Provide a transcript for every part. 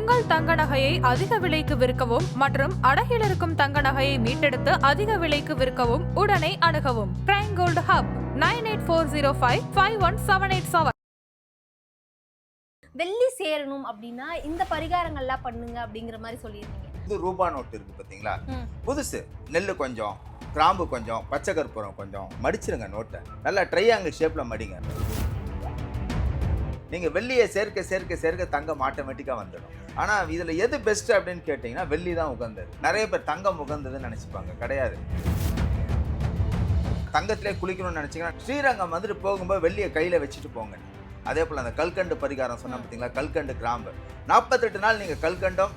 உங்கள் தங்க நகையை அதிக விலைக்கு விற்கவும் மற்றும் அடகில் இருக்கும் தங்க நகையை மீட்டெடுத்து அதிக விலைக்கு விற்கவும் உடனே அணுகவும். Prime Gold Hub nine eight four zero five five one seven eight seven வெள்ளி சேரணும் அப்படின்னா இந்த பரிகாரங்கள்லாம் பண்ணுங்க அப்படிங்கிற மாதிரி சொல்லியிருந்தீங்க. புது ரூபா நோட்டு இருக்கு பார்த்தீங்களா. புதுசு நெல் கொஞ்சம் கிராம்பு கொஞ்சம் பச்சை கற்பூரம் கொஞ்சம் மடிச்சிருங்க நோட்டை. நல்லா ட்ரையாங்கிள் ஷேப்பில் மடிங்க. நீங்கள் வெள்ளியை சேர்க்க சேர்க்க சேர்க்க தங்கம் ஆட்டோமேட்டிக்காக வந்துடும். ஆனால் இதில் எது பெஸ்ட் அப்படின்னு கேட்டிங்கன்னா வெள்ளி தான் உகந்தது. நிறைய பேர் தங்கம் உகந்ததுன்னு நினச்சிப்பாங்க. கிடையாது. தங்கத்திலே குளிக்கணும்னு நினச்சிங்கன்னா ஸ்ரீரங்கம் வந்துட்டு போகும்போது வெள்ளியை கையில் வச்சுட்டு போங்க. அதே போல் அந்த கல்கண்டு பரிகாரம் சொன்ன பார்த்தீங்களா? கல்கண்டு கிராம்பு. நாற்பத்தெட்டு நாள் நீங்கள் கல்கண்டம்.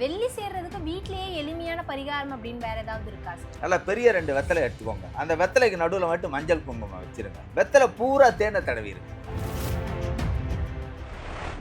வெள்ளி சேர்றதுக்கு வீட்லயே எளிமையான பரிகாரம் அப்படின்னு வேற ஏதாவது இருக்கா நல்லா பெரிய ரெண்டு வெத்தலை எடுத்துக்கோங்க. அந்த வெத்தலைக்கு நடுவில் மட்டும் மஞ்சள் குங்குமம் வச்சிருங்க. வெத்தலை பூரா தேனை தடவி இருக்கு.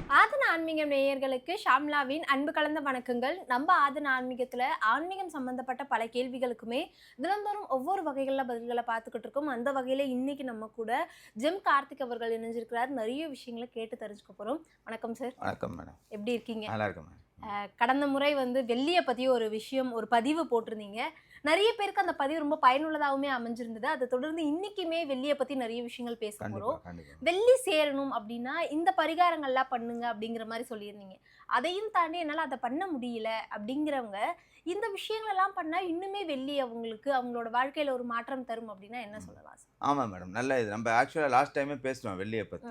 ஆதன ஆன்மீகம் நேயர்களுக்கு ஷாம்லாவின் அன்பு கலந்த வணக்கங்கள். நம்ம ஆதன ஆன்மீகத்துல ஆன்மீகம் சம்பந்தப்பட்ட பல கேள்விகளுக்குமே தினந்தோறும் ஒவ்வொரு வகைகள்ல பதில்களை பார்த்துக்கிட்டு இருக்கோம். அந்த வகையில இன்னைக்கு நம்ம கூட ஜெம் கார்த்திக் அவர்கள் இணைஞ்சிருக்கிறார். நிறைய விஷயங்களை கேட்டு தெரிஞ்சுக்க போறோம். வணக்கம் சார். வணக்கம் மேடம். எப்படி இருக்கீங்க? நல்லா இருக்கும் மேடம். கடந்த முறை வந்து வெள்ளியை பத்தி ஒரு விஷயம் ஒரு பதிவு போட்டிருந்தீங்க. நிறைய பேருக்கு அந்த பதிவு ரொம்ப பயனுள்ளதாகவுமே அமைஞ்சிருந்தது. அதை தொடர்ந்து இன்னைக்குமே வெள்ளியை பத்தி நிறைய விஷயங்கள் பேச கண்டிப்பா வெள்ளி சேரணும் அப்படின்னா இந்த பரிகாரங்கள்லாம் பண்ணுங்க அப்படிங்கிற மாதிரி சொல்லியிருந்தீங்க. அதையும் தாண்டி என்னால் அதை பண்ண முடியல அப்படிங்கிறவங்க இந்த விஷயங்கள் எல்லாம் பண்ணா இன்னுமே வெள்ளி அவங்களுக்கு அவங்களோட வாழ்க்கையில ஒரு மாற்றம் தரும் அப்படின்னா என்ன சொல்லலாம் ஆமாம் மேடம். நல்ல இது. நம்ம ஆக்சுவலாக லாஸ்ட் டைமே பேசினோம் வெள்ளியை பற்றி.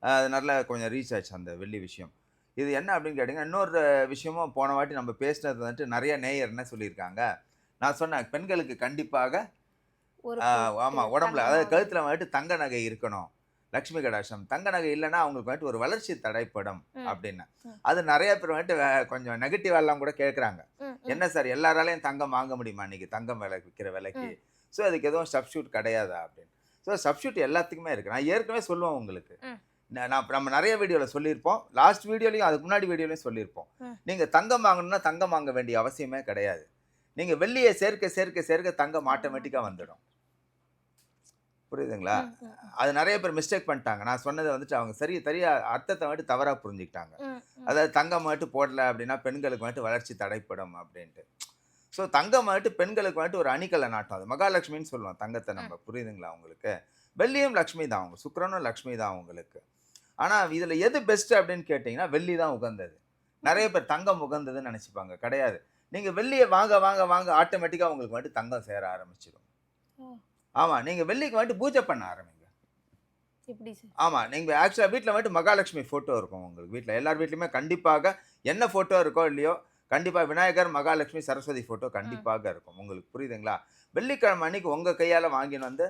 அது நல்லா கொஞ்சம் ரீச் ஆச்சு அந்த வெள்ளி விஷயம். இது என்ன அப்படின்னு கேட்டிங்கன்னா இன்னொரு விஷயமும் போன வாட்டி நம்ம பேசினது வந்துட்டு நிறைய நேயர் என்ன சொல்லியிருக்காங்க? நான் சொன்னேன் பெண்களுக்கு கண்டிப்பாக ஆமாம் உடம்புல அதாவது கழுத்தில் வந்துட்டு தங்க நகை இருக்கணும். லக்ஷ்மி கடாட்சம். தங்க நகை இல்லைன்னா அவங்களுக்கு வந்துட்டு ஒரு வளர்ச்சி தடைப்படும். அப்படின்னு. அது நிறைய பேர் வந்துட்டு கொஞ்சம் நெகட்டிவ் எல்லாம் கூட கேட்குறாங்க. என்ன சார் எல்லாராலையும் தங்கம் வாங்க முடியுமா இன்னைக்கு? தங்கம் விலை விற்கிற விலைக்கு. ஸோ அதுக்கு எதுவும் சப்ஸ்டியூட் கிடையாதா அப்படின்னு. ஸோ சப்ஸ்டியூட் எல்லாத்துக்குமே இருக்கு. நான் ஏற்கனவே சொல்லுவேன் உங்களுக்கு. நான் நம்ம நிறைய வீடியோவில் சொல்லியிருப்போம். லாஸ்ட் வீடியோலையும் அதுக்கு முன்னாடி வீடியோலையும் சொல்லியிருப்போம். நீங்கள் தங்கம் வாங்கணும்னா தங்கம் வாங்க வேண்டிய அவசியமே கிடையாது. நீங்கள் வெள்ளியை சேர்க்க சேர்க்க சேர்க்க தங்கம் ஆட்டோமேட்டிக்காக வந்துடும். புரியுதுங்களா? அது நிறைய பேர் மிஸ்டேக் பண்ணிட்டாங்க. நான் சொன்னதை வந்துட்டு அவங்க சரி சரியா அர்த்தத்தை வந்துட்டு தவறாக புரிஞ்சுக்கிட்டாங்க. அதாவது தங்கம் மட்டும் போடல அப்படின்னா பெண்களுக்கு வந்துட்டு வளர்ச்சி தடைப்படும் அப்படின்ட்டு. ஸோ தங்கம் வந்துட்டு பெண்களுக்கு வந்துட்டு ஒரு அணிக்கலை நாட்டம் அது மகாலட்சுமின்னு சொல்லுவோம் தங்கத்தை நம்ம. புரியுதுங்களா உங்களுக்கு? வெள்ளியும் லக்ஷ்மி தான் அவங்க சுக்கிரனும் லக்ஷ்மி தான் உங்களுக்கு ஆனால் இதில் எது பெஸ்ட் அப்படின்னு கேட்டிங்கன்னா வெள்ளி தான் உகந்தது. நிறைய பேர் தங்கம் உகந்ததுன்னு நினச்சிப்பாங்க கிடையாது. நீங்கள் வெள்ளியை வாங்க வாங்க வாங்க ஆட்டோமேட்டிக்காக உங்களுக்கு வந்துட்டு தங்கம் சேர ஆரம்பிச்சிடும். ஆமாம் நீங்கள் வெள்ளிக்கு வந்துட்டு பூஜை பண்ண ஆரம்பிங்க. ஆமாம் நீங்கள் ஆக்சுவலாக வீட்டில் வந்துட்டு மகாலட்சுமி ஃபோட்டோ இருக்கும் உங்களுக்கு வீட்டில் எல்லார் வீட்லையுமே கண்டிப்பாக என்ன ஃபோட்டோ இருக்கோ இல்லையோ கண்டிப்பாக விநாயகர் மகாலட்சுமி சரஸ்வதி ஃபோட்டோ கண்டிப்பாக இருக்கும். உங்களுக்கு புரியுதுங்களா? வெள்ளிக்கிழமை அன்னைக்கு உங்கள் கையால் வாங்கின்னு வந்து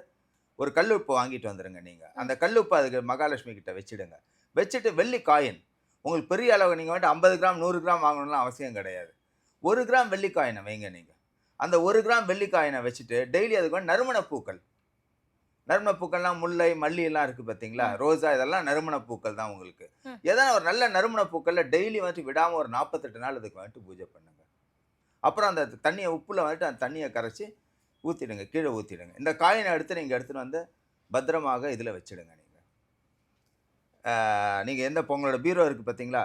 ஒரு கல் உப்பு வாங்கிட்டு வந்துடுங்க நீங்கள் அந்த கல் உப்பு அதுக்கு மகாலட்சுமி கிட்ட வச்சுடுங்க. வச்சுட்டு வெள்ளி காயின். உங்களுக்கு பெரிய அளவு நீங்கள் வந்துட்டு ஐம்பது கிராம் நூறு கிராம் வாங்கணும்லாம் அவசியம் கிடையாது. ஒரு கிராம் வெள்ளி காயினை வைங்க நீங்கள் அந்த ஒரு கிராம் வெள்ளி காயினை வச்சுட்டு டெய்லி அதுக்கு வந்து நறுமண பூக்கள். நறுமண பூக்கள்லாம் முல்லை மல்லி எல்லாம் இருக்கு பார்த்தீங்களா ரோஜா இதெல்லாம் நறுமண பூக்கள் தான் உங்களுக்கு. ஏதாவது ஒரு நல்ல நறுமண பூக்கள்ல டெய்லி வந்துட்டு விடாம ஒரு நாற்பத்தெட்டு நாள் அதுக்கு வந்துட்டு பூஜை பண்ணுங்க. அப்புறம் அந்த தண்ணியை உப்புல வந்துட்டு அந்த தண்ணியை கரைச்சி ஊற்றிடுங்க கீழே ஊற்றிடுங்க இந்த காயினை எடுத்து நீங்கள் எடுத்துகிட்டு வந்து பத்திரமாக இதில் வச்சிடுங்க நீங்கள் நீங்கள் எந்த உங்களோட பீரோ இருக்குது பார்த்தீங்களா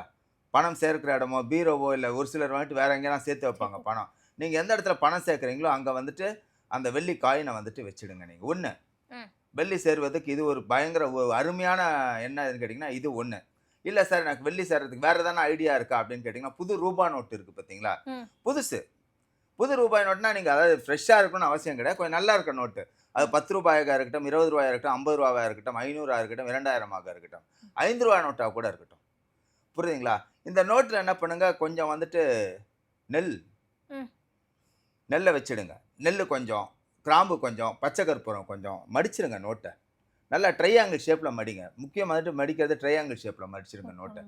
பணம் சேர்க்கிற இடமோ பீரோவோ இல்லை ஒரு சிலர் வந்துட்டு வேற எங்கேலாம் சேர்த்து வைப்பாங்க பணம். நீங்கள் எந்த இடத்துல பணம் சேர்க்குறீங்களோ அங்கே வந்துட்டு அந்த வெள்ளி காயினை வந்துட்டு வச்சிடுங்க நீங்கள் ஒன்று. வெள்ளி சேர்வதற்கு இது ஒரு பயங்கர அருமையான என்னன்னு கேட்டிங்கன்னா இது ஒன்று இல்லை சார் எனக்கு வெள்ளி சேர்றதுக்கு வேறு எதனா ஐடியா இருக்கா அப்படின்னு கேட்டிங்கன்னா புது ரூபா நோட்டு இருக்குது பார்த்தீங்களா. புதுசு. புது ரூபாய் நோட்னா நீங்கள் அதாவது ஃப்ரெஷ்ஷாக இருக்கணும்னு அவசியம் கிடையாது. கொஞ்சம் நல்லா இருக்க நோட்டு. அது பத்து ரூபாயாக இருக்கட்டும் இருபது ரூபாயாக இருக்கட்டும் ஐம்பது ரூபாயாக இருக்கட்டும் ஐநூறா இருக்கட்டும் இரண்டாயிரமாக இருக்கட்டும். ஐந்து ரூபாய் நோட்டாக கூட இருக்கட்டும். புரியுதுங்களா? இந்த நோட்டில் என்ன பண்ணுங்க கொஞ்சம் வந்துட்டு நெல். நெல்லை வச்சிடுங்க. நெல் கொஞ்சம் கிராம்பு கொஞ்சம் பச்சை கற்பூரம் கொஞ்சம் மடிச்சிடுங்க நோட்டை. நல்லா ட்ரையாங்கிள் ஷேப்பில் மடிங்க. முக்கியம் வந்துட்டு மடிக்கிறது ட்ரையாங்கிள் ஷேப்பில் மடிச்சிடுங்க நோட்டை.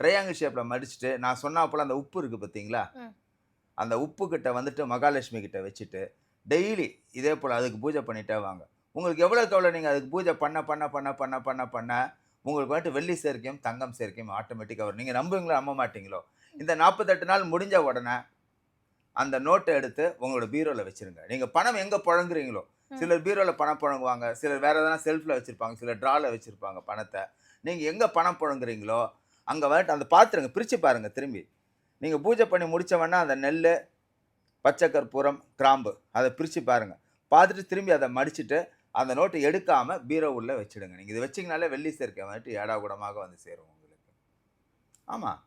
ட்ரையாங்கிள் ஷேப்பில் மடிச்சுட்டு நான் சொன்னா போல் அந்த உப்பு இருக்குது பார்த்தீங்களா. அந்த உப்பு கிட்ட வந்துட்டு மகாலட்சுமி கிட்ட வச்சுட்டு டெய்லி இதே போல் அதுக்கு பூஜை பண்ணிட்டே வாங்க. உங்களுக்கு எவ்வளோக்கு எவ்வளோ நீங்கள் அதுக்கு பூஜை பண்ண பண்ண பண்ண பண்ண பண்ண பண்ண உங்களுக்கு வந்துட்டு வெள்ளி சேர்க்கையும் தங்கம் சேர்க்கையும் ஆட்டோமேட்டிக்காக வரும். நீங்கள் நம்புவீங்களோ நம்ப மாட்டீங்களோ? இந்த நாற்பத்தெட்டு நாள் முடிஞ்ச உடனே அந்த நோட்டை எடுத்து உங்களோட பீரோவில் வச்சிருங்க. நீங்கள் பணம் எங்கே புழங்குறீங்களோ? சிலர் பீரோவில் பணம் புழங்குவாங்க சிலர் வேறு எதனா செல்ஃபில் வச்சுருப்பாங்க சிலர் ட்ராவில் வச்சுருப்பாங்க பணத்தை. நீங்கள் எங்கே பணம் புழங்குறீங்களோ அங்கே வந்துட்டு அந்த பாத்திரங்க பிரித்து பாருங்க திரும்பி. நீங்கள் பூஜை பண்ணி முடிச்சவொடனே அந்த நெல் பச்சை கற்பூரம் கிராம்பு அதை பிரித்து பாருங்க. பார்த்துட்டு திரும்பி அதை மடிச்சிட்டு அந்த நோட்டை எடுக்காம பீரோ உள்ள வச்சிடுங்க. நீங்கள் இது வச்சிங்கனாலே வெள்ளி சேர்க்கை வந்துட்டு ஏடா கூடமாக வந்து சேரும் உங்களுக்கு. ஆமாம்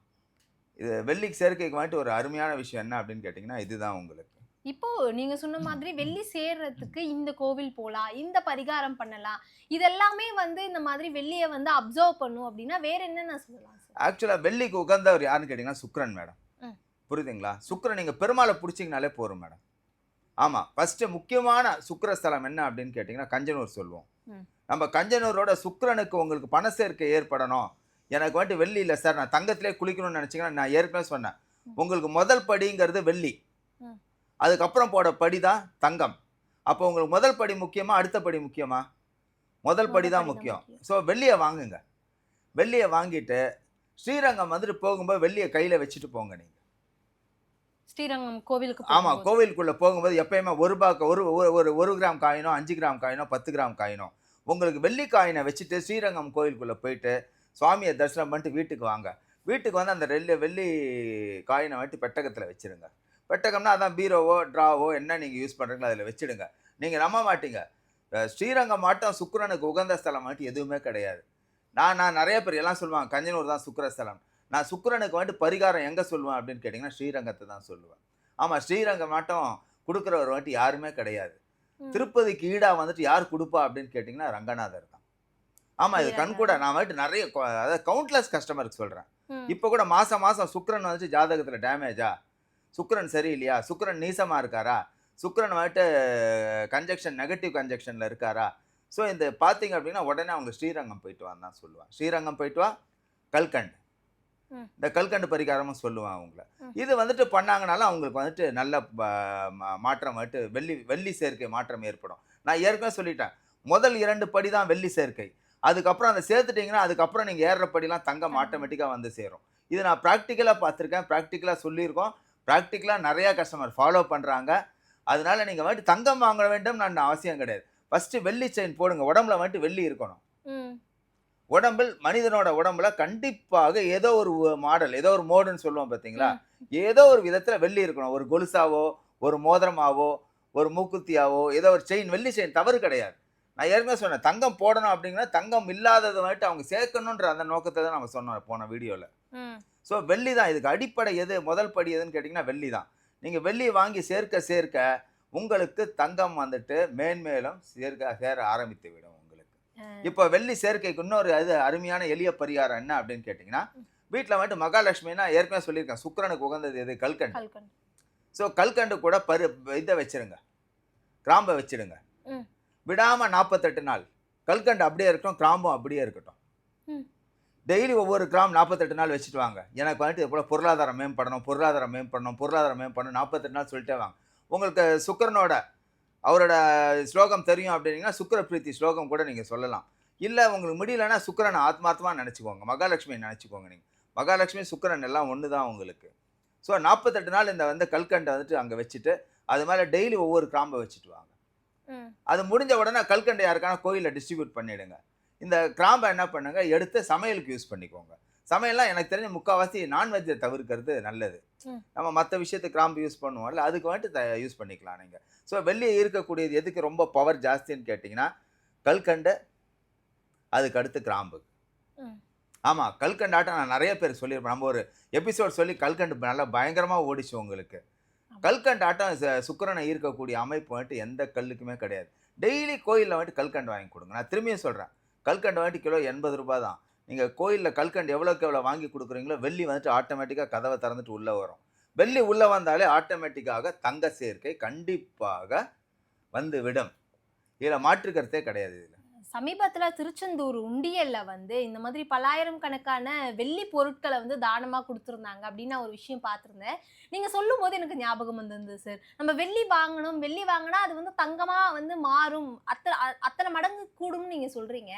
இது வெள்ளிக்கு சேர்க்கைக்கு வந்துட்டு ஒரு அருமையான விஷயம் என்ன அப்படின்னு கேட்டிங்கன்னா இதுதான் உங்களுக்கு. இப்போ நீங்க சொன்ன மாதிரி வெள்ளி சேர்றதுக்கு இந்த கோவில் போலாம் இந்த பரிகாரம் பண்ணலாம். இதெல்லாமே வந்து இந்த மாதிரி வெள்ளியை வந்து அப்சர்வ் பண்ணும் அப்படின்னா வேற என்னென்ன சொல்லலாம் ஆக்சுவலாக வெள்ளிக்கு உகந்தவர் யாருன்னு கேட்டிங்கன்னா சுக்கிரன் மேடம். புரியுதுங்களா? சுக்கிரன் நீங்கள் பெருமாளை பிடிச்சிங்கனாலே போதும் மேடம். ஆமாம் ஃபஸ்ட்டு முக்கியமான சுக்கிரஸ்தலம் என்ன அப்படின்னு கேட்டிங்கன்னா கஞ்சனூர் சொல்லுவோம். நம்ம கஞ்சனூரோட சுக்கிரனுக்கு உங்களுக்கு பண சேர்க்கை ஏற்படணும். எனக்கு வந்துட்டு வெள்ளி இல்லை சார் நான் தங்கத்திலே குளிக்கணும்னு நினச்சிங்கன்னா நான் ஏற்கனவே சொன்னேன். உங்களுக்கு முதல் படிங்கிறது வெள்ளி. அதுக்கப்புறம் போட படி தான் தங்கம். அப்போ உங்களுக்கு முதல் படி முக்கியமா அடுத்த படி முக்கியமா? முதல் படி தான் முக்கியம். ஸோ வெள்ளியை வாங்குங்க. வெள்ளியை வாங்கிட்டு ஸ்ரீரங்கம் வந்துட்டு போகும்போது வெள்ளியை கையில் வச்சுட்டு போங்க நீங்கள் ஸ்ரீரங்கம் கோவிலுக்கு ஆமாம். கோவிலுக்குள்ளே போகும்போது எப்பயுமே ஒரு ரூபாய்க்கு ஒரு ஒரு- ஒரு கிராம் காயினோ அஞ்சு கிராம் காயினோ பத்து கிராம் காயினோ உங்களுக்கு வெள்ளி காயினை வச்சுட்டு ஸ்ரீரங்கம் கோயிலுக்குள்ளே போயிட்டு சுவாமியை தரிசனம் பண்ணிட்டு வீட்டுக்கு வாங்க. வீட்டுக்கு வந்து அந்த ரெல்லி வெள்ளி காயினை வந்துட்டு பெட்டகத்தில் வச்சிருங்க. பெட்டகம்னா அதான் பீரோவோ ட்ராவோ என்ன நீங்கள் யூஸ் பண்ணுறீங்களோ அதில் வச்சிடுங்க. நீங்கள் நம்ப மாட்டீங்க. ஸ்ரீரங்கம் மாட்டம் சுக்கிரனுக்கு உகந்த ஸ்தலம் வந்துட்டு எதுவுமே கிடையாது. நான் நான் நிறைய பேர் எல்லாம் சொல்லுவாங்க கஞ்சனூர் தான் சுக்கிரஸ்தலம் நான் சுக்கிரனுக்கு வந்துட்டு பரிகாரம் எங்கே சொல்லுவேன் அப்படின்னு கேட்டிங்கன்னா ஸ்ரீரங்கத்தை தான் சொல்லுவேன். ஆமாம் ஸ்ரீரங்கம் மாட்டம் கொடுக்குறவர் வந்துட்டு யாருமே கிடையாது. திருப்பதிக்கு ஈடாக வந்துட்டு யார் கொடுப்பா அப்படின்னு கேட்டிங்கன்னா ரங்கநாதர் தான். ஆமாம் இது கண் கூட நான் வந்துட்டு நிறைய அதாவது கவுண்ட்லெஸ் கஸ்டமருக்கு சொல்கிறேன். இப்போ கூட மாதம் மாதம் சுக்கிரன் வந்துட்டு ஜாதகத்தில் டேமேஜா சுக்கிரன் சரியில்லையா? சுக்கிரன் நீசமாக இருக்காரா? சுக்கிரன் வந்துட்டு கன்ஜெக்ஷன் நெகட்டிவ் கன்ஜெக்ஷனில் இருக்காரா? ஸோ இந்த பார்த்தீங்க அப்படின்னா உடனே அவங்க ஸ்ரீரங்கம் போயிட்டு வான்னு தான் சொல்லுவான். ஸ்ரீரங்கம் போயிட்டு வா கல்கண்டு. இந்த கல்கண்டு பரிகாரமும் சொல்லுவான் அவங்கள. இது வந்துட்டு பண்ணாங்கனாலும் அவங்களுக்கு வந்துட்டு நல்ல மாற்றம் வந்துட்டு வெள்ளி வெள்ளி சேர்க்கை மாற்றம் ஏற்படும். நான் ஏற்கனவே சொல்லிட்டேன். முதல் இரண்டு படி தான் வெள்ளி சேர்க்கை. அதுக்கப்புறம் அதை சேர்த்துட்டீங்கன்னா அதுக்கப்புறம் நீங்கள் ஏறுற படிலாம் தங்கம். ஆட்டோமேட்டிக்காக வந்து சேரும். இது நான் ப்ராக்டிக்கலாக பார்த்துருக்கேன். ப்ராக்டிக்கலாக சொல்லியிருக்கோம். ப்ராக்டிக்கலாக நிறையா கஸ்டமர் ஃபாலோ பண்ணுறாங்க அதனால நீங்கள் வந்துட்டு தங்கம் வாங்க வேண்டும் நான் அவசியம் கிடையாது. ஃபஸ்ட்டு வெள்ளி செயின் போடுங்க. உடம்புல வந்துட்டு வெள்ளி இருக்கணும். உடம்பில் மனிதனோட உடம்புல கண்டிப்பாக ஏதோ ஒரு மாடல் ஏதோ ஒரு மோடுன்னு சொல்லுவோம் பார்த்தீங்களா ஏதோ ஒரு விதத்தில் வெள்ளி இருக்கணும். ஒரு கொலுசாவோ ஒரு மோதிரமாவோ ஒரு மூக்குத்தியாவோ ஏதோ ஒரு செயின் வெள்ளி செயின் தவறு கிடையாது. நான் ஏற்கனவே சொன்னேன் தங்கம் போடணும் அப்படிங்கன்னா தங்கம் இல்லாததை வந்துட்டு அவங்க சேர்க்கணுன்ற அந்த நோக்கத்தை தான் நம்ம சொன்னோம் போன வீடியோவில். ஸோ வெள்ளி தான். இதுக்கு அடிப்படை எது? முதல் படி எதுன்னு கேட்டிங்கன்னா வெள்ளி தான். நீங்கள் வெள்ளி வாங்கி சேர்க்க சேர்க்க உங்களுக்கு தங்கம் வந்துட்டு மேன்மேலும் சேர்க்க சேர ஆரம்பித்து விடும். இப்போ வெள்ளி சேர்க்கைக்கு இன்னொரு அது அருமையான எளிய பரிகாரம் என்ன அப்படின்னு கேட்டிங்கன்னா வீட்டில் வந்துட்டு மகாலட்சுமினா ஏற்கனவே சொல்லியிருக்கேன் சுக்கிரனுக்கு உகந்தது எது? கல்கண்டு. ஸோ கல்கண்டு கூட பரு இதை வச்சிருங்க. கிராம்பை வச்சிடுங்க ம். விடாம நாற்பத்தெட்டு நாள். கல்கண்டு அப்படியே இருக்கட்டும் கிராம்பும் அப்படியே இருக்கட்டும். டெய்லி ஒவ்வொரு கிராம் நாற்பத்தெட்டு நாள் வச்சுட்டு வாங்க. எனக்கு வந்துட்டு போல பொருளாதாரம் மேம்படணும் பொருளாதாரம் மேம்படணும் பொருளாதாரம் மேம்படணும் நாற்பத்தெட்டு நாள் சொல்லிட்டே வாங்க. உங்களுக்கு சுக்கிரனோட அவரோட ஸ்லோகம் தெரியும் அப்படின்னீங்கன்னா சுக்கிர பிரீத்தி ஸ்லோகம் கூட நீங்கள் சொல்லலாம். இல்லை உங்களுக்கு முடியலன்னா சுக்கிரனை ஆத்மார்த்தமாக நினச்சிக்கோங்க. மகாலட்சுமியை நினச்சிக்கோங்க நீங்கள் மகாலட்சுமி சுக்கிரன் எல்லாம் ஒன்று தான் உங்களுக்கு. ஸோ நாற்பத்தெட்டு நாள் இந்த வந்து கல்கண்டை வந்துட்டு அங்கே வச்சுட்டு அது மேலே டெய்லி ஒவ்வொரு கிராம்பை வச்சுட்டு வாங்க. அது முடிஞ்ச உடனே கல்கண்டை யாருக்கான கோயிலில் டிஸ்ட்ரிபியூட் பண்ணிடுங்க. இந்த கிராம்பை என்ன பண்ணுங்க? எடுத்து சமையலுக்கு யூஸ் பண்ணிக்கோங்க. சமையல்லாம் எனக்கு தெரிஞ்ச முக்கால்வாசி நான்வெஜ்ஜை தவிர்க்கிறது நல்லது. நம்ம மற்ற விஷயத்துக்கு கிராம்பு யூஸ் பண்ணுவோம்ல அதுக்கு வந்துட்டு யூஸ் பண்ணிக்கலாம் நீங்கள் ஸோ வெளியே இருக்கக்கூடியது எதுக்கு ரொம்ப பவர் ஜாஸ்தின்னு கேட்டிங்கன்னா கல்கண்டு அதுக்கு அடுத்து கிராம்பு. ஆமாம் கல்கண்டாட்டம் நான் நிறைய பேர் சொல்லியிருப்பேன். நம்ம ஒரு எபிசோட் சொல்லி கல்கண்டு நல்லா பயங்கரமாக ஓடிச்சு உங்களுக்கு. ஆமா. கல்கண்டு ஆட்டம் ச- சுக்கிரனை ஈர்க்கக்கூடிய அமைப்பு வந்துட்டு எந்த கல்லுக்குமே கிடையாது. டெய்லி கோயிலில் வந்துட்டு கல்கண்டு வாங்கி கொடுங்க. நான் திரும்பியும் சொல்கிறேன் கல்கண்டு வந்துட்டு கிலோ எண்பது ரூபாய் தான். நீங்கள் கோயிலில் கல்கண்டு எவ்வளோக்கு எவ்வளோ வாங்கி கொடுக்குறீங்களோ வெள்ளி வந்துட்டு ஆட்டோமேட்டிக்காக கதவை திறந்துட்டு உள்ளே வரும். வெள்ளி உள்ளே வந்தாலே ஆட்டோமேட்டிக்காக தங்க சேர்க்கை கண்டிப்பாக வந்து விடும். இதில் மாற்றுக்கிறதே கிடையாது இதில். சமீபத்துல திருச்செந்தூர் உண்டியல்ல வந்து இந்த மாதிரி பல்லாயிரம் கணக்கான வெள்ளி பொருட்களை வந்து தானமா கொடுத்துருந்தாங்க அப்படின்னு நான் ஒரு விஷயம் பார்த்திருந்தேன். நீங்க சொல்லும் போது எனக்கு ஞாபகம் வந்திருந்தது சார் நம்ம வெள்ளி வாங்கணும் வெள்ளி வாங்கினா அது வந்து தங்கமா வந்து மாறும். அத்தனை அத்தனை மடங்கு கூடும்னு நீங்க சொல்றீங்க.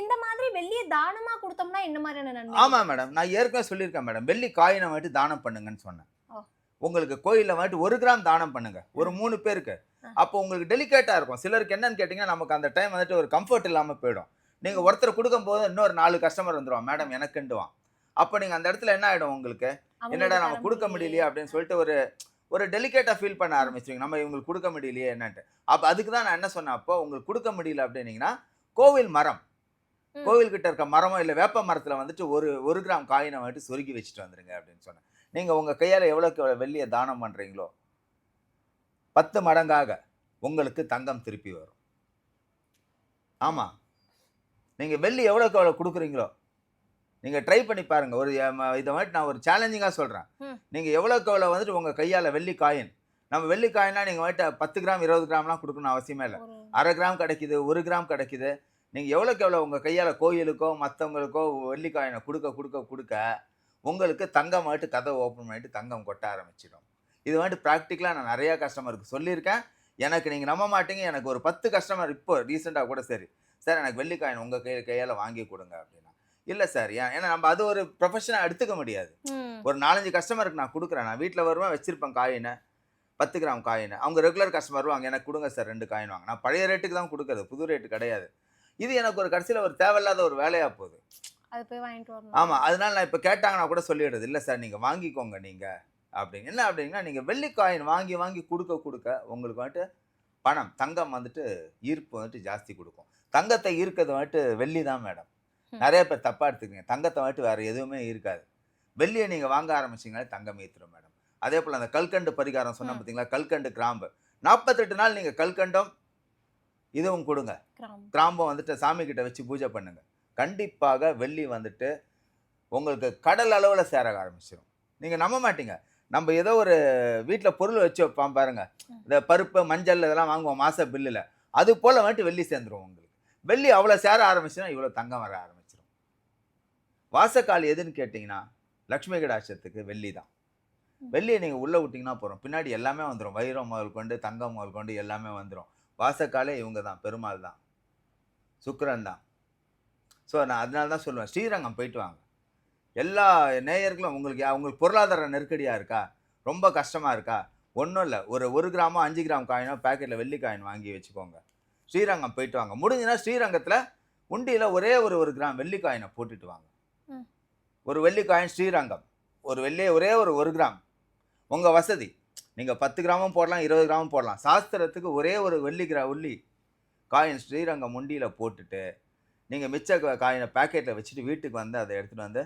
இந்த மாதிரி வெள்ளியை தானமா கொடுத்தோம்னா என்ன மாதிரியான நன்மை ஆமாம் மேடம் நான் ஏற்கனவே சொல்லியிருக்கேன் மேடம் வெள்ளி காயினை வந்துட்டு தானம் பண்ணுங்கன்னு சொன்னேன். உங்களுக்கு கோயிலில் வந்துட்டு ஒரு கிராம் தானம் பண்ணுங்க. ஒரு மூணு பேருக்கு. அப்போ உங்களுக்கு டெலிகேட்டாக இருக்கும். சிலருக்கு என்னன்னு கேட்டிங்கன்னா நமக்கு அந்த டைம் வந்துட்டு ஒரு கம்ஃபர்ட் இல்லாமல் போயிடும். நீங்கள் ஒருத்தர் கொடுக்கும்போது இன்னொரு நாலு கஸ்டமர் வந்துடுவான் மேடம் எனக்குண்டுவான் அப்போ நீங்கள் அந்த இடத்துல என்ன ஆகிடும் உங்களுக்கு? என்னடா நம்ம கொடுக்க முடியலையே அப்படின்னு சொல்லிட்டு ஒரு ஒரு டெலிகேட்டாக ஃபீல் பண்ண ஆரம்பிச்சிருங்க நம்ம இவங்களுக்கு கொடுக்க முடியலையே என்னன்ட்டு. அப்போ அதுக்கு தான் நான் என்ன சொன்னேன்? அப்போ உங்களுக்கு கொடுக்க முடியல அப்படின்னீங்கன்னா கோவில் மரம். கோவில் கிட்ட இருக்க மரமோ இல்லை வேப்ப மரத்தில் வந்துட்டு ஒரு ஒரு கிராம் காயினை வந்துட்டு சொருகி வச்சுட்டு வந்துருங்க அப்படின்னு சொன்னேன். நீங்கள் உங்கள் கையால் எவ்வளோக்கு எவ்வளோ வெள்ளியை தானம் பண்ணுறீங்களோ பத்து மடங்காக உங்களுக்கு தங்கம் திருப்பி வரும். ஆமாம் நீங்கள் வெள்ளி எவ்வளோக்கு எவ்வளோ கொடுக்குறீங்களோ? நீங்கள் ட்ரை பண்ணி பாருங்கள் ஒரு இதை வந்துட்டு நான் ஒரு சேலஞ்சிங்காக சொல்கிறேன். நீங்கள் எவ்வளோக்கு எவ்வளோ வந்துட்டு உங்கள் கையால் வெள்ளி காயின் நம்ம வெள்ளி காயின்னா நீங்கள் வந்துட்டு பத்து கிராம் இருபது கிராம்லாம் கொடுக்கணும் அவசியமே இல்லை. அரை கிராம் கிடைக்குது ஒரு கிராம் கிடைக்குது. நீங்கள் எவ்வளோக்கு எவ்வளோ உங்கள் கையால் கோயிலுக்கோ மற்றவங்களுக்கோ வெள்ளி காயினை கொடுக்க கொடுக்க கொடுக்க உங்களுக்கு தங்கம் வந்துட்டு கதவை ஓப்பன் பண்ணிட்டு தங்கம் கொட்ட ஆரம்பிச்சிடும். இது வந்துட்டு ப்ராக்டிக்கலாக நான் நிறையா கஸ்டமருக்கு சொல்லியிருக்கேன். எனக்கு நீங்கள் நம்ப மாட்டீங்க. எனக்கு ஒரு பத்து கஸ்டமர் இப்போ ரீசெண்டாக கூட சரி. சார் எனக்கு வெள்ளி காயின் உங்கள் கை கையால் வாங்கி கொடுங்க அப்படின்னா. இல்லை சார் ஏன் ஏன்னா நம்ம அது ஒரு ப்ரொஃபஷனாக எடுத்துக்க முடியாது. ஒரு நாலஞ்சு கஸ்டமருக்கு நான் கொடுக்குறேன். நான் வீட்டில் வருவேன் வச்சிருப்பேன் காயினை. பத்து கிராம் காயின். அவங்க ரெகுலர் கஸ்டமர் வருவாங்க எனக்கு கொடுங்க சார் ரெண்டு காயின் வாங்க. நான் பழைய ரேட்டுக்கு தான் கொடுக்குறது. புது ரேட்டு கிடையாது. இது எனக்கு ஒரு கடைசியில் ஒரு தேவையில்லாத ஒரு வேலையாக போகுது. அது போய் வாங்கிட்டு வரணும். ஆமாம் அதனால நான் இப்போ கேட்டாங்கன்னா கூட சொல்லிடுறது. இல்லை சார் நீங்கள் வாங்கிக்கோங்க நீங்கள் அப்படின்னு. என்ன அப்படிங்கன்னா நீங்கள் வெள்ளி காயின் வாங்கி வாங்கி கொடுக்க கொடுக்க உங்களுக்கு வந்துட்டு பணம் தங்கம் வந்துட்டு ஈர்ப்பு வந்துட்டு ஜாஸ்தி கொடுக்கும். தங்கத்தை ஈர்க்கிறது வந்துட்டு வெள்ளி தான் மேடம். நிறைய பேர் தப்பாக எடுத்துக்கங்க தங்கத்தை வந்துட்டு வேறு எதுவுமே இருக்காது வெள்ளியை நீங்கள் வாங்க ஆரம்பிச்சிங்கனாலே தங்கம் ஈர்த்துரும் மேடம். அதே போல் அந்த கல்கண்டு பரிகாரம் சொன்ன ம். பார்த்தீங்களா கல்கண்டு கிராம்பு. நாற்பத்தெட்டு நாள் நீங்கள் கல்கண்டம் இதுவும் கொடுங்க. கிராம்பம் வந்துட்டு சாமி கிட்ட வச்சு பூஜை பண்ணுங்க. கண்டிப்பாக வெள்ளி வந்துட்டு உங்களுக்கு கடல் அளவில் சேர ஆரம்பிச்சிடும் நீங்கள் நம்ப மாட்டீங்க. நம்ம ஏதோ ஒரு வீட்டில் பொருள் வச்சு வைப்போம் பாருங்க. இந்த பருப்பு மஞ்சள் இதெல்லாம் வாங்குவோம் மாச பில்லில். அது போல் வந்துட்டு வெள்ளி சேர்ந்துருவோம் உங்களுக்கு. வெள்ளி அவ்வளோ சேர ஆரம்பிச்சுன்னா இவ்வளோ தங்கம் வர ஆரம்பிச்சிடும் வாசக்கால் எதுன்னு கேட்டிங்கன்னா லக்ஷ்மி கடாட்சத்துக்கு வெள்ளி தான். வெள்ளியை நீங்கள் உள்ளே விட்டிங்கன்னா போகிறோம் பின்னாடி எல்லாமே வந்துடும் வைரம் முதல் கொண்டு தங்கம் முதல் கொண்டு எல்லாமே வந்துடும் வாசக்காலே இவங்க தான் பெருமாள் தான். சுக்கரன் தான். ஸோ நான் அதனால தான் சொல்லுவேன். ஸ்ரீரங்கம் போயிட்டு வாங்க. எல்லா நேயர்களும் உங்களுக்கு உங்களுக்கு பொருளாதார நெருக்கடியாக இருக்கா? ரொம்ப கஷ்டமாக இருக்கா? ஒன்றும் இல்லை. ஒரு ஒரு கிராமோ அஞ்சு கிராம் காயினோ பேக்கெட்டில் வெள்ளி காயின் வாங்கி வச்சுக்கோங்க. ஸ்ரீரங்கம் போயிட்டு வாங்க. முடிஞ்சுன்னா ஸ்ரீரங்கத்தில் உண்டியில் ஒரே ஒரு ஒரு கிராம் வெள்ளி காயினை போட்டுட்டு வாங்க. ஒரு வெள்ளி காயின் ஸ்ரீரங்கம். ஒரு வெள்ளி ஒரே ஒரு ஒரு கிராம். உங்கள் வசதி. நீங்கள் பத்து கிராமும் போடலாம் இருபது கிராமும் போடலாம். சாஸ்திரத்துக்கு ஒரே ஒரு வெள்ளி கிரா உள்ளி காயின் ஸ்ரீரங்கம் முண்டியில் போட்டுட்டு நீங்கள் மிச்ச காயினை பேக்கெட்டில் வச்சுட்டு வீட்டுக்கு வந்து அதை எடுத்துகிட்டு வந்து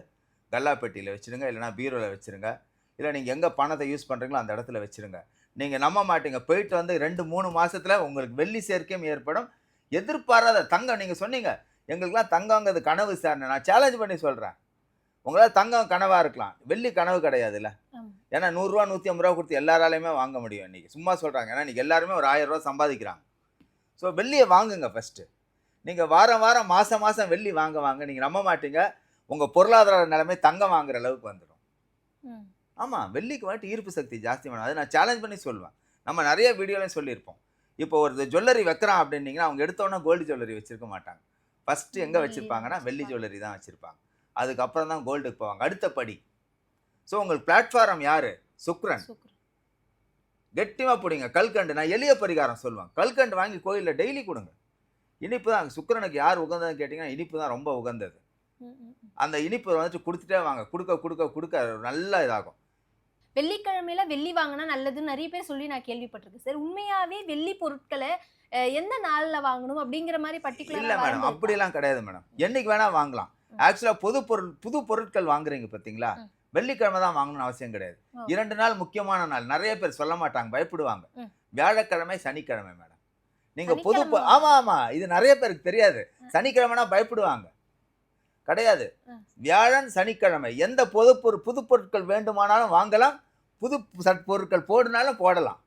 கல்லாப்பெட்டியில் வச்சுருங்க இல்லைனா பீரோவில் வச்சுருங்க இல்லை நீங்கள் எங்கே பணத்தை யூஸ் பண்ணுறீங்களோ அந்த இடத்துல வச்சுருங்க. நீங்கள் நம்ப மாட்டீங்க. போயிட்டு வந்து ரெண்டு மூணு மாசத்துல உங்களுக்கு வெள்ளி சேர்க்கையும் ஏற்படும். எதிர்பாராத தங்கம் நீங்கள் சொன்னீங்க எங்களுக்கெல்லாம் தங்கங்கிறது கனவு சார் நான் சேலஞ்ச் பண்ணி சொல்கிறேன் உங்களால் தங்கம் கனவாக இருக்கலாம். வெள்ளி கனவு கிடையாதுல்ல. ஆமா. ஏன்னா நூறுரூவா நூற்றி ஐம்பது ரூபா கொடுத்து எல்லாராலையுமே வாங்க முடியும் இன்னைக்கு. சும்மா சொல்கிறாங்க ஏன்னா இன்னைக்கு எல்லாருமே ஒரு ஆயிரம் ரூபா சம்பாதிக்கிறாங்க. ஸோ வெள்ளியை வாங்குங்க ஃபஸ்ட்டு நீங்கள் வாரம் வாரம் மாதம் மாதம் வெள்ளி வாங்க வாங்க. நீங்கள் நம்ப மாட்டீங்க. உங்கள் பொருளாதார நிலைமை தங்கம் வாங்குற அளவுக்கு வந்துடும். ஆமாம் வெள்ளிக்கு வந்துட்டு ஈர்ப்பு சக்தி ஜாஸ்தி வேணும் அதை நான் சேலஞ்ச் பண்ணி சொல்லுவேன் நம்ம நிறைய வீடியோலையும் சொல்லியிருப்போம். இப்போ ஒரு ஜுவல்லரி வைக்கிறான் அப்படின்னீங்கன்னா அவங்க எடுத்தோன்னே கோல்டு ஜுவல்லரி வச்சிருக்க மாட்டாங்க. ஃபஸ்ட்டு எங்கே வச்சுருப்பாங்கன்னா வெள்ளி. ஜுவல்லரி தான் வச்சுருப்பாங்க. அதுக்கப்புறம் தான் கோல்டுக்கு போவாங்க. அடுத்த படி. ஸோ உங்களுக்கு பிளாட்ஃபார்ம் யார்? சுக்ரன். சுக்ரன். கெட்டியாக பிடிங்க. கல்கண்டு. நான் எளிய பரிகாரம் சொல்லுவேன். கல்கண்டு வாங்கி கோயிலில் டெய்லி கொடுங்க. இனிப்பு தான் சுக்கிரனுக்கு யார் உகந்ததுன்னு கேட்டிங்கன்னா இனிப்பு தான் ரொம்ப உகந்தது. அந்த இனிப்பு வந்துட்டு கொடுத்துட்டே வாங்க. கொடுக்க கொடுக்க கொடுக்க நல்ல இதாகும். வெள்ளிக்கிழமையில வெள்ளி வாங்கினா நல்லதுன்னு நிறைய பேர் சொல்லி நான் கேள்விப்பட்டிருக்கேன். சார் உண்மையாவே வெள்ளி பொருட்களை எந்த நாள்ல வாங்கணும் அப்படிங்கிற மாதிரி இல்லை பர்டிகுலரா மேடம் அப்படிலாம் கிடையாது மேடம். என்னைக்கு வேணா வாங்கலாம். ஆக்சுவலாக பொது பொருள் புது பொருட்கள் வாங்குறீங்க பார்த்தீங்களா. வெள்ளிக்கிழமை தான் வாங்கணும்னு அவசியம் கிடையாது. இரண்டு நாள் முக்கியமான நாள். நிறைய பேர் சொல்ல மாட்டாங்க பயப்படுவாங்க. வியாழக்கிழமை சனிக்கிழமை மேடம். நீங்க பொது பொ- சனிக்கிழமை ஆமா ஆமா. இது நிறைய பேருக்கு தெரியாது. சனிக்கிழமைனா பயப்படுவாங்க. கிடையாது. வியாழன் சனிக்கிழமை. எந்த பொது பொரு புது பொருட்கள் வேண்டுமானாலும் வாங்கலாம். புது சட் பொருட்கள் போடுனாலும் போடலாம்.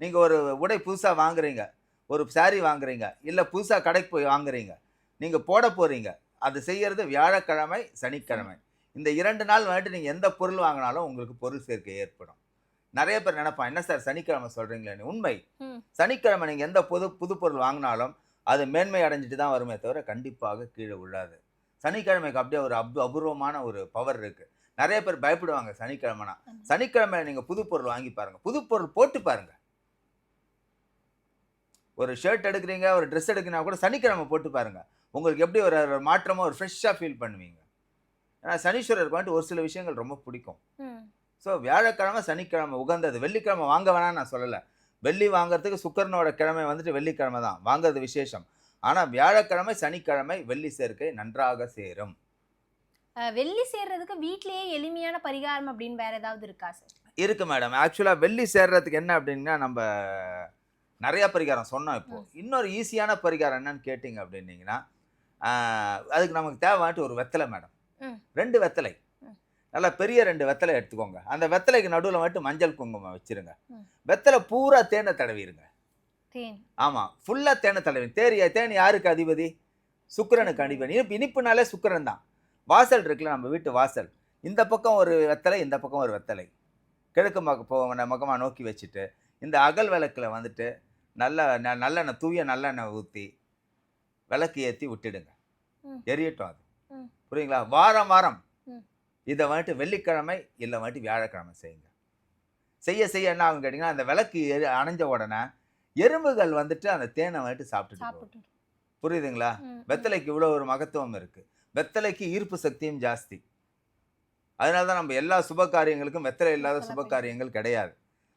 நீங்க ஒரு உடை புதுசா வாங்குறீங்க ஒரு saree வாங்குறீங்க இல்ல புதுசா கடைக்கு போய் வாங்குறீங்க நீங்க போட போறீங்க அது செய்யறது வியாழக்கிழமை சனிக்கிழமை. இந்த இரண்டு நாள் வந்துட்டு நீங்க எந்த பொருள் வாங்கினாலும் உங்களுக்கு பொருள் சேர்க்கை ஏற்படும். நிறைய பேர் நினைப்பான் என்ன சார் சனிக்கிழமை சொல்றீங்களேன்னு? உண்மை. சனிக்கிழமை நீங்க எந்த பொது புது பொருள் வாங்கினாலும் அது மேன்மை அடைஞ்சிட்டு தான் வருமே தவிர கண்டிப்பாக கீழே உள்ளாது சனிக்கிழமைக்கு அப்படியே ஒரு அபு அபூர்வமான ஒரு பவர் இருக்கு. நிறைய பேர் பயப்படுவாங்க சனிக்கிழமைனா. சனிக்கிழமை நீங்க புது பொருள் வாங்கி பாருங்க. புது பொருள் போட்டு பாருங்க. ஒரு ஷர்ட் எடுக்கிறீங்க ஒரு ட்ரெஸ் எடுக்கிறீங்கன்னா கூட சனிக்கிழமை போட்டு பாருங்க. உங்களுக்கு எப்படி ஒரு ஒரு மாற்றமா ஒரு ஃப்ரெஷ்ஷாக ஃபீல் பண்ணுவீங்க. ஏன்னா சனீஸ்வரருக்கு வந்துட்டு ஒரு சில விஷயங்கள் ரொம்ப பிடிக்கும். ஸோ வியாழக்கிழமை சனிக்கிழமை உகந்தது. வெள்ளிக்கிழமை வாங்க வேணாம்னு நான் சொல்லலை. வெள்ளி வாங்குறதுக்கு சுக்கரனோட கிழமை வந்துட்டு வெள்ளிக்கிழமை தான். வாங்குறது விசேஷம். ஆனால் வியாழக்கிழமை சனிக்கிழமை வெள்ளி சேர்க்கை நன்றாக சேரும். வெள்ளி சேர்றதுக்கு வீட்லயே எளிமையான பரிகாரம் அப்படின்னு வேற ஏதாவது இருக்கா சார்? இருக்கு மேடம். ஆக்சுவலாக வெள்ளி சேர்றதுக்கு என்ன அப்படின்னா நம்ம நிறைய பரிகாரம் சொன்னோம் இப்போ. இன்னொரு ஈஸியான பரிகாரம் என்னன்னு கேட்டிங்க அப்படின்னீங்கன்னா அதுக்கு நமக்கு தேவை வந்துட்டு ஒரு வெத்தலை மேடம். ரெண்டு வெத்தலை. நல்லா பெரிய ரெண்டு வெத்தலை எடுத்துக்கோங்க. அந்த வெத்தலைக்கு நடுவில் வந்துட்டு மஞ்சள் குங்குமம் வச்சிருங்க. வெத்தலை பூரா தேனை தடவிடுங்க ஆமாம் ஃபுல்லாக தேனை தடவி தேரி தேன் யாருக்கு அதிபதி? சுக்கிரனுக்கு அதிபதி. இனிப்பு இனிப்புனாலே சுக்கிரன் தான். வாசல் இருக்குல்ல நம்ம வீட்டு வாசல். இந்த பக்கம் ஒரு வெத்தலை இந்த பக்கம் ஒரு வெத்தலை. கிழக்கு மக்க போ முகமாக நோக்கி வச்சுட்டு இந்த அகல் விளக்கில் வந்துட்டு நல்ல ந- நல்லெண்ணெய் தூய நல்லெண்ணெய் ஊற்றி விளக்கு ஏற்றி விட்டுடுங்க. எரியட்டும் அது. புரியுங்களா? வாரம் வாரம். இதை வந்துட்டு வெள்ளிக்கிழமை இல்லை வந்துட்டு வியாழக்கிழமை செய்யுங்க. செய்ய செய்ய என்ன ஆகும் கேட்டிங்கன்னா அந்த விளக்கு அணைஞ்ச உடனே எறும்புகள் வந்துட்டு அந்த தேனை வந்துட்டு. சாப்பிட்டு புரியுதுங்களா. வெத்தலைக்கு இவ்வளோ ஒரு மகத்துவம் இருக்கு. வெத்தலைக்கு ஈர்ப்பு சக்தியும் ஜாஸ்தி. அதனால தான் நம்ம எல்லா சுப காரியங்களுக்கும் வெத்தலை இல்லாத சுப காரியங்கள் கிடையாது.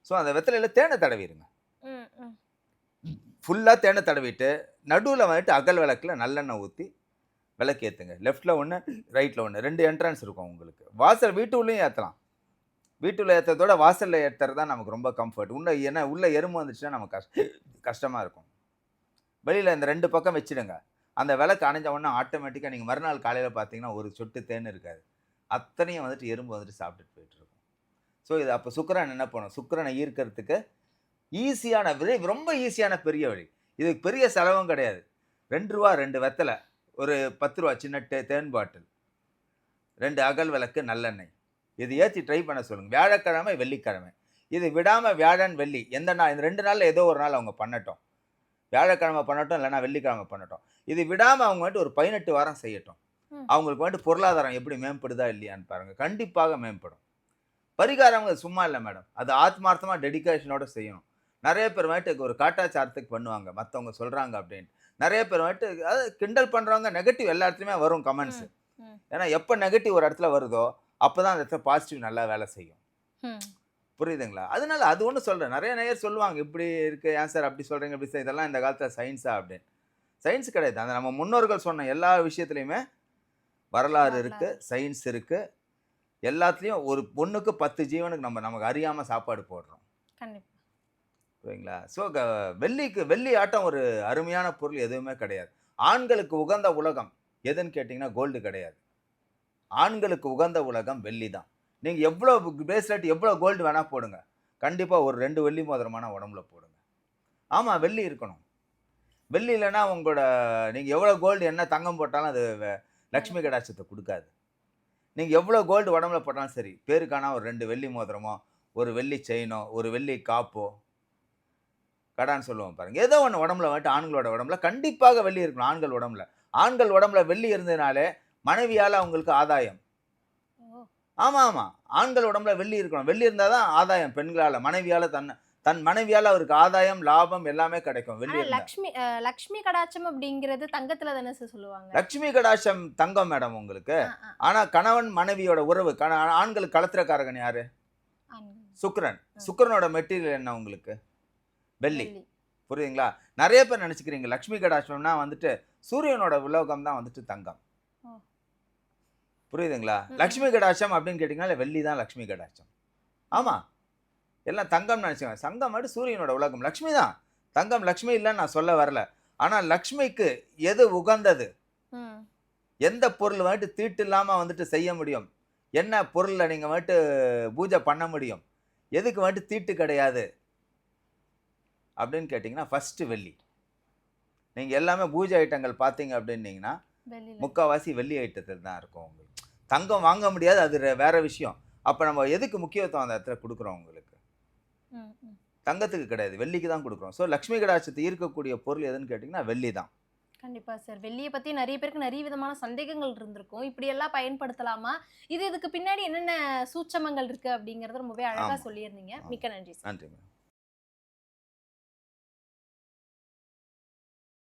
ஸோ அந்த வெத்தலையில தேனை தடவிடுங்க. ஃபுல்லாக தேனை தடவிட்டு நடுவில் வந்துட்டு அகல் விளக்கில் நல்லெண்ணெய் ஊற்றி விளக்கு ஏற்றுங்க லெஃப்ட்டில் ஒன்று ரைட்டில் ஒன்று ரெண்டு என்ட்ரன்ஸ் இருக்கும் உங்களுக்கு. வாசல் வீட்டு உள்ளேயும் ஏற்றலாம் வீட்டில் ஏற்றதோட வாசலில் ஏற்றுறது தான் நமக்கு ரொம்ப கம்ஃபர்ட் உள்ள ஏன்னா உள்ள எறும்பு வந்துச்சுன்னா நமக்கு கஷ்ட கஷ்டமாக இருக்கும். வெளியில் இந்த ரெண்டு பக்கம் வச்சிடுங்க. அந்த விளக்கு அணைஞ்ச உடனே ஆட்டோமேட்டிக்காக நீங்கள் மறுநாள் காலையில் பார்த்தீங்கன்னா ஒரு சொட்டு தேன் இருக்காது. அத்தனையும் வந்துட்டு எறும்பு வந்துட்டு சாப்பிட்டுட்டு போயிட்டு இருக்கும். ஸோ இது அப்போ சுக்கரன் என்ன பண்ணும்? சுக்கரனை ஈர்க்கறதுக்கு ஈஸியான விரை ரொம்ப ஈஸியான பெரிய வழி. இதுக்கு பெரிய செலவும் கிடையாது. ரெண்டு ரூபா ரெண்டு வெத்தலை ஒரு பத்து ரூபா சின்ன தேன் பாட்டில் ரெண்டு அகல் விளக்கு நல்லெண்ணெய். இது ஏற்றி ட்ரை பண்ண சொல்லுங்கள் வியாழக்கிழமை வெள்ளிக்கிழமை. இது விடாமல் வியாழன் வெள்ளி எந்த நாள் இந்த ரெண்டு நாளில் ஏதோ ஒரு நாள் அவங்க பண்ணட்டும். வியாழக்கிழமை பண்ணட்டும் இல்லைன்னா வெள்ளிக்கிழமை பண்ணட்டும். இது விடாமல் அவங்க வந்துட்டு ஒரு பதினெட்டு வாரம் செய்யட்டும். அவங்களுக்கு வந்துட்டு பொருளாதாரம் எப்படி மேம்படுதா இல்லையான்னு பாருங்கள் கண்டிப்பாக மேம்படும். பரிகாரம் சும்மா இல்லை மேடம் அது ஆத்மார்த்தமாக டெடிகேஷனோட செய்யணும். நிறைய பேர் வந்துட்டு ஒரு காட்டாச்சாரத்துக்கு பண்ணுவாங்க. மற்றவங்க சொல்கிறாங்க அப்படின்ட்டு நிறைய பேர் வந்துட்டு அதாவது கிண்டல் பண்ணுறவங்க நெகட்டிவ் எல்லா இடத்துலையுமே வரும் கமெண்ட்ஸ். ஏன்னா எப்போ நெகட்டிவ் ஒரு இடத்துல வருதோ அப்போ தான் அந்த இடத்துல பாசிட்டிவ் நல்லா வேலை செய்யும். புரியுதுங்களா? அதனால அது ஒன்று சொல்கிறேன் நிறைய நேயர் சொல்லுவாங்க இப்படி இருக்கு ஏன் சார் அப்படி சொல்கிறீங்க இப்படி சார் இதெல்லாம் இந்த காலத்தில் சயின்ஸா அப்படின்னு. சயின்ஸ் கிடையாது. அந்த நம்ம முன்னோர்கள் சொன்ன எல்லா விஷயத்துலையுமே வரலாறு இருக்கு வரலாறு. சயின்ஸ் இருக்கு. எல்லாத்துலேயும் ஒரு பொண்ணுக்கு பத்து ஜீவனுக்கு நம்ம நமக்கு அறியாமல் சாப்பாடு போடுறோம். சரிங்களா ஸோ வெள்ளிக்கு வெள்ளி ஆட்டம் ஒரு அருமையான பொருள் எதுவுமே கிடையாது. ஆண்களுக்கு உகந்த உலகம் எதுன்னு கேட்டிங்கன்னா கோல்டு கிடையாது. ஆண்களுக்கு உகந்த உலகம் வெள்ளி தான். நீங்கள் எவ்வளோ பிரேஸ்லெட் எவ்வளோ கோல்டு வேணால் போடுங்க. கண்டிப்பாக ஒரு ரெண்டு வெள்ளி மோதிரமான உடம்புல போடுங்க. ஆமாம் வெள்ளி இருக்கணும். வெள்ளி இல்லைன்னா உங்களோட நீங்கள் எவ்வளோ கோல்டு என்ன தங்கம் போட்டாலும் அது லக்ஷ்மி கடாட்சத்தை கொடுக்காது. நீங்கள் எவ்வளோ கோல்டு உடம்புல போட்டாலும் சரி பேருக்கானா ஒரு ரெண்டு வெள்ளி மோதிரமோ ஒரு வெள்ளி செயினோ ஒரு வெள்ளி காப்போ கடான்னு சொல்லுவோம் பாருங்க. ஏதோ ஒன்று உடம்புல வந்துட்டு ஆண்களோட உடம்புல கண்டிப்பாக வெள்ளி இருக்கணும் ஆண்கள் உடம்புல. ஆண்கள் உடம்புல வெள்ளி இருந்ததுனாலே மனைவியால் அவங்களுக்கு ஆதாயம். ஆமாம் ஆமாம் ஆண்கள் உடம்புல வெள்ளி இருக்கணும். வெள்ளி இருந்தால் தான் ஆதாயம் பெண்களால். மனைவியால் தன் தன் மனைவியால் அவருக்கு ஆதாயம் லாபம் எல்லாமே கிடைக்கும். வெள்ளி ஆனா லக்ஷ்மி லக்ஷ்மி கடாட்சம் அப்படிங்கிறது தங்கத்துல தானே சொல்லுவாங்க? லட்சுமி கடாட்சம் தங்கம் மேடம் உங்களுக்கு. ஆ, ஆ, ஆனால் கணவன் மனைவியோட உறவு கண ஆண்களுக்கு களத்திரக்காரகன் யாரு? ஆண்கள். சுக்கிரன். சுக்கிரனோட மெட்டீரியல் என்ன உங்களுக்கு? வெள்ளி. புரியுதுங்களா? நிறைய பேர் நினச்சிக்கிறீங்க லக்ஷ்மி கடாட்சம்னா வந்துட்டு சூரியனோட உலோகம் தான் வந்துட்டு தங்கம். புரியுதுங்களா. லக்ஷ்மி கடாட்சம் அப்படின்னு கேட்டிங்கன்னா வெள்ளி தான் லக்ஷ்மி கடாட்சம். ஆமாம் எல்லாம் தங்கம் நினச்சிங்க சங்கம் மட்டும் சூரியனோட உலகம். லக்ஷ்மி தான். தங்கம் லக்ஷ்மி இல்லைன்னு நான் சொல்ல வரல. ஆனால் லக்ஷ்மிக்கு எது உகந்தது. எந்த பொருள் வந்துட்டு தீட்டு இல்லாமல் வந்துட்டு செய்ய முடியும்? என்ன பொருளில் நீங்கள் வந்துட்டு பூஜை பண்ண முடியும்? எதுக்கு வந்துட்டு தீட்டு கிடையாது? அப்படின்னு கேட்டிங்கன்னா ஃபஸ்ட்டு வெள்ளி. நீங்கள் எல்லாமே பூஜை ஐட்டங்கள் பார்த்தீங்க அப்படின்னீங்கன்னா. முக்கால்வாசி வெள்ளி ஐட்டத்தில் தான் இருக்கும் உங்களுக்கு. தங்கம் வாங்க முடியாது அது வேற விஷயம். அப்போ நம்ம எதுக்கு முக்கியத்துவம் அந்த இடத்துல கொடுக்குறோம் உங்களுக்கு. தங்கத்துக்கு கிடையாது வெள்ளிக்கு தான் கொடுக்குறோம். ஸோ லக்ஷ்மி கடாட்சத்தை ஈர்க்கக்கூடிய பொருள் எதுன்னு கேட்டிங்கன்னா வெள்ளி தான். கண்டிப்பா சார் வெள்ளியை பத்தி நிறைய பேருக்கு நிறைய விதமான சந்தேகங்கள் இருந்திருக்கும். இப்படி எல்லாம் பயன்படுத்தலாமா? இது இதுக்கு பின்னாடி என்னென்ன சூட்சமங்கள் இருக்கு அப்படிங்கறத ரொம்பவே அழகா ஆமா. சொல்லியிருந்தீங்க. மிக்க நன்றி சார் நன்றி மேம்